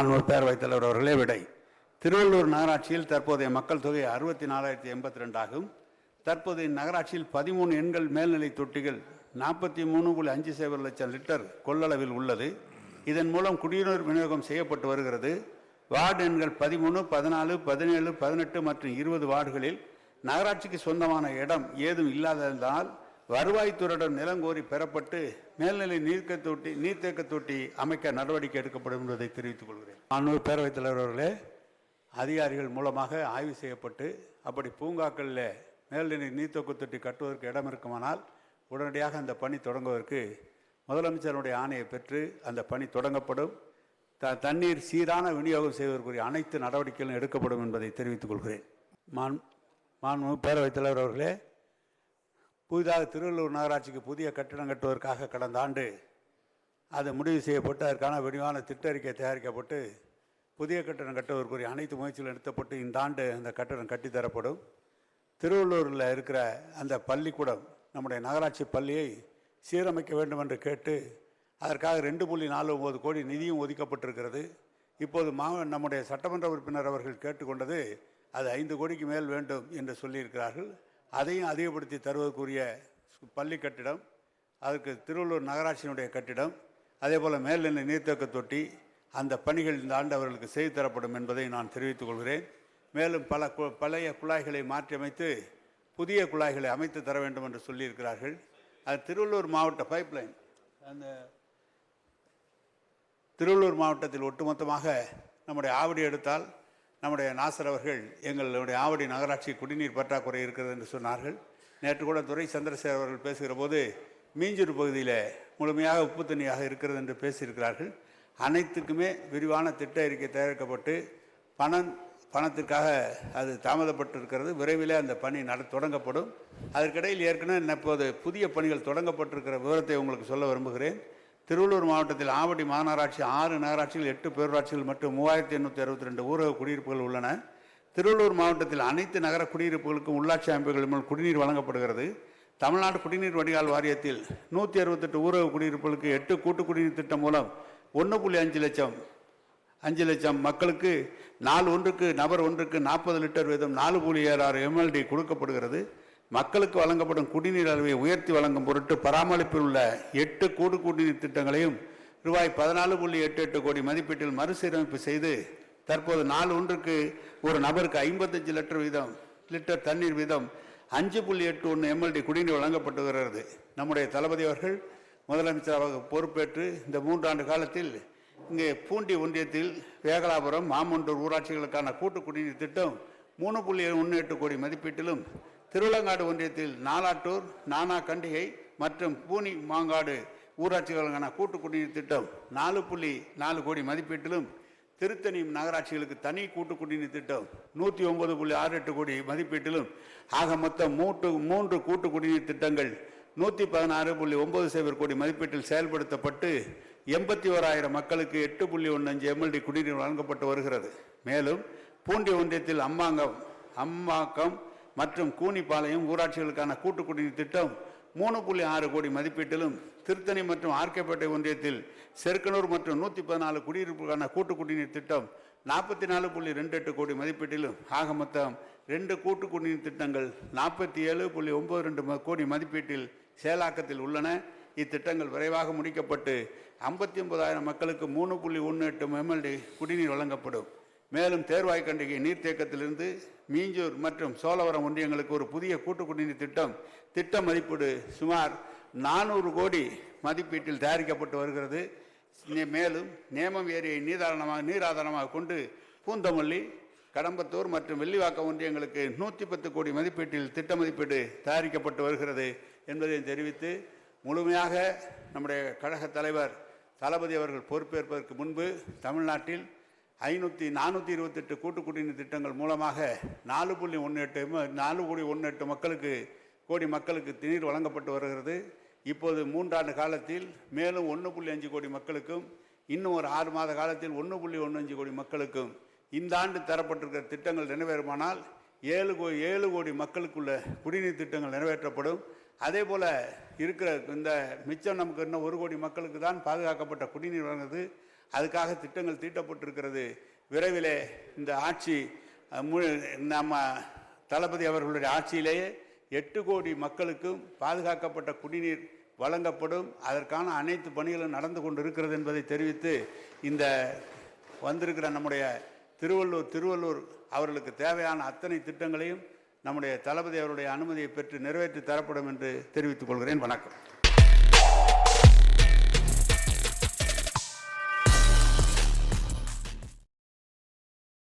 மாண்புமிகு பேரவைத் தலைவர் அவர்களே விடை. திருவள்ளூர் நகராட்சியில் தற்போதைய மக்கள் தொகை அறுபத்தி நாலாயிரத்தி எண்பத்தி ரெண்டாகும் தற்போதைய நகராட்சியில் பதிமூணு எண்கள் மேல்நிலை தொட்டிகள் நாற்பத்தி மூணு புள்ளி அஞ்சு சைபர் லட்சம் லிட்டர் கொள்ளளவில் உள்ளது. இதன் மூலம் குடிநீர் விநியோகம் செய்யப்பட்டு வருகிறது. வார்டு எண்கள் பதிமூணு பதினாலு பதினேழு பதினெட்டு மற்றும் இருபது வார்டுகளில் நகராட்சிக்கு சொந்தமான இடம் ஏதும் இல்லாததால் வருவாய்த்துறையிடம் நிலங்கோரி பெறப்பட்டு மேல்நிலை நீர்க்க தொட்டி நீர்த்தேக்க தொட்டி அமைக்க நடவடிக்கை எடுக்கப்படும் என்பதை தெரிவித்துக் கொள்கிறேன். மாண்புமிகு பேரவைத் தலைவர் அவர்களே அதிகாரிகள் மூலமாக ஆய்வு செய்யப்பட்டு அப்படி பூங்காக்களில் மேல்நிலை நீர்த்தேக்க தொட்டி கட்டுவதற்கு இடம் இருக்குமானால் உடனடியாக அந்த பணி தொடங்குவதற்கு முதலமைச்சருடைய ஆணையை பெற்று அந்த பணி தொடங்கப்படும். த தண்ணீர் சீரான விநியோகம் செய்வதற்குரிய அனைத்து நடவடிக்கைகளும் எடுக்கப்படும் என்பதை தெரிவித்துக் கொள்கிறேன். மான் மாண்பு பேரவைத் தலைவர் அவர்களே புதிதாக திருவள்ளூர் நகராட்சிக்கு புதிய கட்டிடம் கட்டுவதற்காக கடந்த ஆண்டு அது முடிவு செய்யப்பட்டு அதற்கான விரிவான திட்ட அறிக்கை தயாரிக்கப்பட்டு புதிய கட்டடம் கட்டுவதற்குரிய அனைத்து முயற்சிகளும் எடுத்தப்பட்டு இந்த ஆண்டு அந்த கட்டிடம் கட்டித்தரப்படும். திருவள்ளூரில் இருக்கிற அந்த பள்ளிக்கூடம் நம்முடைய நகராட்சி பள்ளியை சீரமைக்க வேண்டும் என்று கேட்டு அதற்காக ரெண்டு புள்ளி நாலு ஒம்பது கோடி நிதியும் ஒதுக்கப்பட்டிருக்கிறது. இப்போது மா நம்முடைய சட்டமன்ற உறுப்பினர் அவர்கள் கேட்டுக்கொண்டது அது ஐந்து கோடிக்கு மேல் வேண்டும் என்று சொல்லியிருக்கிறார்கள். அதையும் அதிகப்படுத்தி தருவதற்குரிய பள்ளி கட்டிடம் அதுக்கு திருவள்ளூர் நகராட்சியினுடைய கட்டிடம் அதே போல் மேல்நிலை நீர்த்தேக்க தொட்டி அந்த பணிகள் இந்த ஆண்டு அவர்களுக்கு செய்து தரப்படும் என்பதை நான் தெரிவித்துக் கொள்கிறேன். மேலும் பல கு- பழைய குழாய்களை மாற்றியமைத்து புதிய குழாய்களை அமைத்து தர வேண்டும் என்று சொல்லியிருக்கிறார்கள். அது திருவள்ளூர் மாவட்ட பைப்லைன் அந்த திருவள்ளூர் மாவட்டத்தில் ஒட்டுமொத்தமாக நம்முடைய ஆவடி எடுத்தால் நம்முடைய நாசர் அவர்கள் எங்களுடைய ஆவடி நகராட்சி குடிநீர் பற்றாக்குறை இருக்கிறது என்று சொன்னார்கள். நேற்று கூட துரை சந்திரசேகர் அவர்கள் பேசுகிற போது மீஞ்சூர் பகுதியில் முழுமையாக உப்பு தண்ணியாக இருக்கிறது என்று பேசியிருக்கிறார்கள். அனைத்துக்குமே விரிவான திட்ட அறிக்கை தயாரிக்கப்பட்டு பணம் பணத்திற்காக அது தாமதப்பட்டு இருக்கிறது விரைவில் அந்த பணி நட தொடங்கப்படும். அதற்கிடையில் ஏற்கனவே இப்போது புதிய பணிகள் தொடங்கப்பட்டிருக்கிற விவரத்தை உங்களுக்கு சொல்ல விரும்புகிறேன். திருவள்ளூர் மாவட்டத்தில் ஆவடி மாநகராட்சி ஆறு நகராட்சிகள் எட்டு பேரூராட்சிகள் மற்றும் மூவாயிரத்தி எண்ணூற்றி அறுபத்தி ரெண்டு ஊரக குடியிருப்புகள் உள்ளன. திருவள்ளூர் மாவட்டத்தில் அனைத்து நகர குடியிருப்புகளுக்கும் உள்ளாட்சி அமைப்புகள் மூலம் குடிநீர் வழங்கப்படுகிறது. தமிழ்நாடு குடிநீர் வடிகால் வாரியத்தில் நூற்றி அறுபத்தெட்டு ஊரக குடியிருப்புகளுக்கு எட்டு கூட்டு குடிநீர் திட்டம் மூலம் ஒன்று புள்ளி அஞ்சு லட்சம் அஞ்சு லட்சம் மக்களுக்கு நாள் ஒன்றுக்கு நபர் ஒன்றுக்கு நாற்பது லிட்டர் வீதம் நாலு புள்ளி ஏழு ஆறு எம்எல்டி கொடுக்கப்படுகிறது. மக்களுக்கு வழங்கப்படும் குடிநீர் அளவை உயர்த்தி வழங்கும் பொருட்டு பராமரிப்பில் உள்ள எட்டு கூடு குடிநீர் திட்டங்களையும் ரூபாய் பதினாலு புள்ளி எட்டு எட்டு கோடி மதிப்பீட்டில் மறுசீரமைப்பு செய்து தற்போது நாலு ஒன்றுக்கு ஒரு நபருக்கு ஐம்பத்தஞ்சு லிட்டர் வீதம் லிட்டர் தண்ணீர் வீதம் அஞ்சு புள்ளி எட்டு ஒன்று எம்எல்டி குடிநீர் வழங்கப்பட்டு வருகிறது நம்முடைய தளபதி அவர்கள் முதலமைச்சராக பொறுப்பேற்று இந்த மூன்றாண்டு காலத்தில் இங்கே பூண்டி ஒன்றியத்தில் வேகலாபுரம் மாமண்டூர் ஊராட்சிகளுக்கான கூட்டு குடிநீர் திட்டம் மூணு புள்ளி ஒன்று எட்டு கோடி மதிப்பீட்டிலும் திருவிலங்காடு ஒன்றியத்தில் நாலாட்டூர் நானா கண்டிகை மற்றும் பூனி மாங்காடு ஊராட்சிகளுக்கான கூட்டு குடிநீர் திட்டம் நாலு புள்ளி நாலு கோடி மதிப்பீட்டிலும் திருத்தணி நகராட்சிகளுக்கு தனி கூட்டு குடிநீர் திட்டம் நூற்றி ஒன்பது புள்ளி ஆறு எட்டு கோடி மதிப்பீட்டிலும் ஆக மொத்தம் மூன்று மூன்று கூட்டு குடிநீர் திட்டங்கள் நூற்றி பதினாறு புள்ளி ஒன்பது சைபர் கோடி மதிப்பீட்டில் செயல்படுத்தப்பட்டு எண்பத்தி ஓராயிரம் மக்களுக்கு எட்டு புள்ளி ஒன்று அஞ்சு எம்எல்டி குடிநீர் வழங்கப்பட்டு வருகிறது. மேலும் பூண்டி ஒன்றியத்தில் அம்மாங்கம் அம்மாக்கம் மற்றும் கூனிப்பாளையம் ஊராட்சிகளுக்கான கூட்டு குடிநீர் திட்டம் மூணு புள்ளி ஆறு கோடி மதிப்பீட்டிலும் திருத்தணி மற்றும் ஆர்கேப்பேட்டை ஒன்றியத்தில் செருக்கனூர் மற்றும் நூற்றி பதினாலு குடியிருப்புக்கான கூட்டு குடிநீர் திட்டம் நாற்பத்தி நாலு புள்ளி ரெண்டு எட்டு கோடி மதிப்பீட்டிலும் ஆக மொத்தம் ரெண்டு கூட்டு குடிநீர் திட்டங்கள் நாற்பத்தி ஏழு புள்ளி ஒம்பது ரெண்டு கோடி மதிப்பீட்டில் செயலாக்கத்தில் உள்ளன. இத்திட்டங்கள் விரைவாக முடிக்கப்பட்டு ஐம்பத்தி ஒன்பதாயிரம் மக்களுக்கு மூணு புள்ளி ஒன்று எட்டு எம்எல்டி குடிநீர் வழங்கப்படும். மேலும் தேர்வாய்க்கண்டிகை நீர்த்தேக்கத்திலிருந்து மீஞ்சூர் மற்றும் சோழவரம் ஒன்றியங்களுக்கு ஒரு புதிய கூட்டு குடிநீர் திட்டம் திட்ட மதிப்பீடு சுமார் நானூறு கோடி மதிப்பீட்டில் தயாரிக்கப்பட்டு வருகிறது. மேலும் நேமம் ஏரியை நீதாரணமாக நீராதாரமாக கொண்டு பூந்தமல்லி கடம்பத்தூர் மற்றும் வெள்ளிவாக்கம் ஒன்றியங்களுக்கு நூற்றி பத்து கோடி மதிப்பீட்டில் திட்ட மதிப்பீடு தயாரிக்கப்பட்டு வருகிறது என்பதை தெரிவித்து முழுமையாக நம்முடைய கழக தலைவர் தளபதி அவர்கள் பொறுப்பேற்பதற்கு முன்பு தமிழ்நாட்டில் ஐநூற்றி நானூற்றி இருபத்தெட்டு கூட்டு குடிநீர் திட்டங்கள் மூலமாக நாலு புள்ளி ஒன்று எட்டு நாலு புள்ளி ஒன்று எட்டு மக்களுக்கு கோடி மக்களுக்கு நீர் வழங்கப்பட்டு வருகிறது. இப்போது மூன்றாண்டு காலத்தில் மேலும் ஒன்று புள்ளி அஞ்சு கோடி மக்களுக்கும் இன்னும் ஒரு ஆறு மாத காலத்தில் ஒன்று புள்ளி ஒன்று அஞ்சு கோடி மக்களுக்கும் இந்த ஆண்டு தரப்பட்டிருக்கிற திட்டங்கள் நிறைவேறுமானால் ஏழு கோ ஏழு கோடி மக்களுக்குள்ள குடிநீர் திட்டங்கள் நிறைவேற்றப்படும். அதே போல் இருக்கிற இந்த மிச்சம் நமக்கு இன்னும் ஒரு கோடி மக்களுக்கு தான் பாதுகாக்கப்பட்ட குடிநீர் வழங்குது. அதுக்காக திட்டங்கள் தீட்டப்பட்டிருக்கிறது. விரைவிலே இந்த ஆட்சி நம்ம தளபதி அவர்களுடைய ஆட்சியிலேயே எட்டு கோடி மக்களுக்கும் பாதுகாக்கப்பட்ட குடிநீர் வழங்கப்படும். அதற்கான அனைத்து பணிகளும் நடந்து கொண்டு இருக்கிறது என்பதை தெரிவித்து இந்த வந்திருக்கிற நம்முடைய திருவள்ளூர் திருவள்ளூர் அவர்களுக்கு தேவையான அத்தனை திட்டங்களையும் நம்முடைய தளபதி அவருடைய அனுமதியை பெற்று நிறைவேற்றி தரப்படும் என்று தெரிவித்துக் கொள்கிறேன். வணக்கம்.